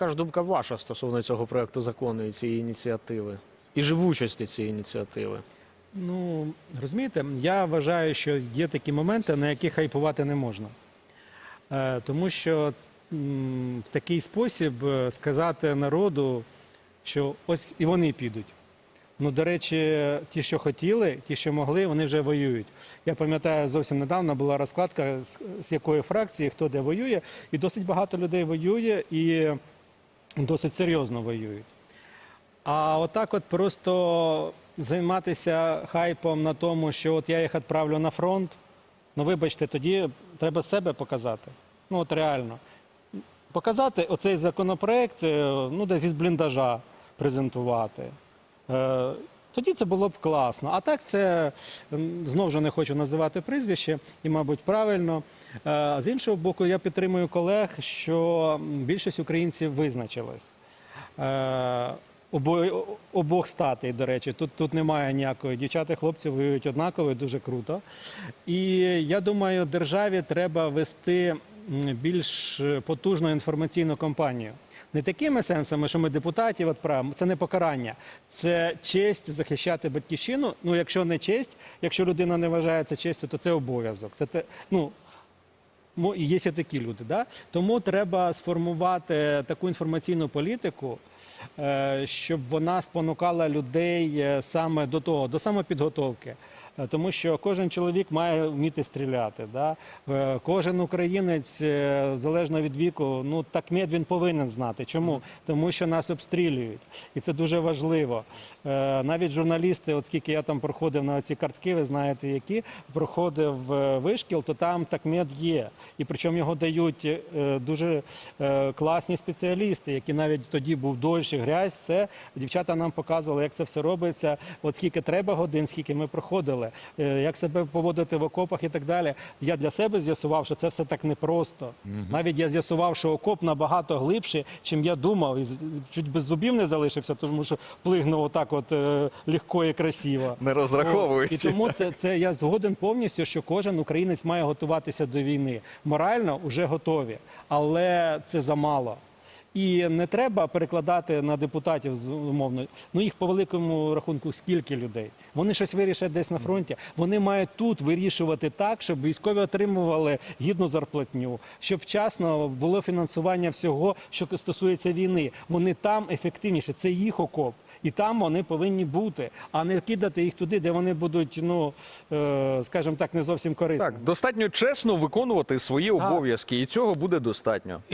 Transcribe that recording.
Яка ж думка ваша стосовно цього проекту закону і цієї ініціативи? І живучості цієї ініціативи? Ну, розумієте, я вважаю, що є такі моменти, на які хайпувати не можна. Е, тому що м, в такий спосіб е, сказати народу, що ось і вони підуть. Ну, до речі, ті, що хотіли, ті, що могли, вони вже воюють. Я пам'ятаю, зовсім недавно була розкладка, з, з якої фракції, хто де воює, і досить багато людей воює і досить серйозно воюють. А отак от просто займатися хайпом на тому, що от я їх відправлю на фронт, ну вибачте, тоді треба себе показати. Ну от реально. Показати оцей законопроект, е, ну десь із бліндажа презентувати. Тоді це було б класно. А так це знову ж не хочу називати прізвище, і, мабуть, правильно. Е, З іншого боку, я підтримую колег, що більшість українців визначилась. Е, обо- обох статей, до речі, тут, тут немає ніякої. Дівчата хлопці воюють однаково, дуже круто. І я думаю, державі треба вести більш потужну інформаційну кампанію. Не такими сенсами, що ми депутатів відправимо, це не покарання, це честь захищати батьківщину. Ну, якщо не честь, якщо людина не вважає це честю, то це обов'язок. Це те, ну, є такі люди. Да? Тому треба сформувати таку інформаційну політику, е, щоб вона спонукала людей е, саме до того, до самопідготовки. Е, Тому що кожен чоловік має вміти стріляти. Да? Е, Кожен українець, е, залежно від віку, ну так мед він повинен знати. Чому? Тому що нас обстрілюють. І це дуже важливо. Навіть журналісти, от скільки я там проходив на ці картки, ви знаєте, які проходив вишкіл, то там так мед є. І причому його дають дуже класні спеціалісти, які навіть тоді був дощ, грязь, все. Дівчата нам показували, як це все робиться. От скільки треба годин, скільки ми проходили, е, як себе поводити в окопах і так далі. Я для себе з'ясував, що це все так непросто. Навіть я з'ясував, що окоп набагато глибше, чим я думав. І чуть без зубів не залишився, тому що плигнув отак, от е, легко і красиво. Не розраховуючи. І тому це, це я згоден повністю, що кожен українець має готуватися до війни. Морально вже готові, але це замало. І не треба перекладати на депутатів умовно. Ну їх по великому рахунку скільки людей. Вони щось вирішать десь на фронті. Вони мають тут вирішувати так, щоб військові отримували гідну зарплатню, щоб вчасно було фінансування всього, що стосується війни. Вони там ефективніше. Це їх окоп. І там вони повинні бути, а не кидати їх туди, де вони будуть, ну е, скажімо так, не зовсім корисними. Так, достатньо чесно виконувати свої обов'язки, і цього буде достатньо.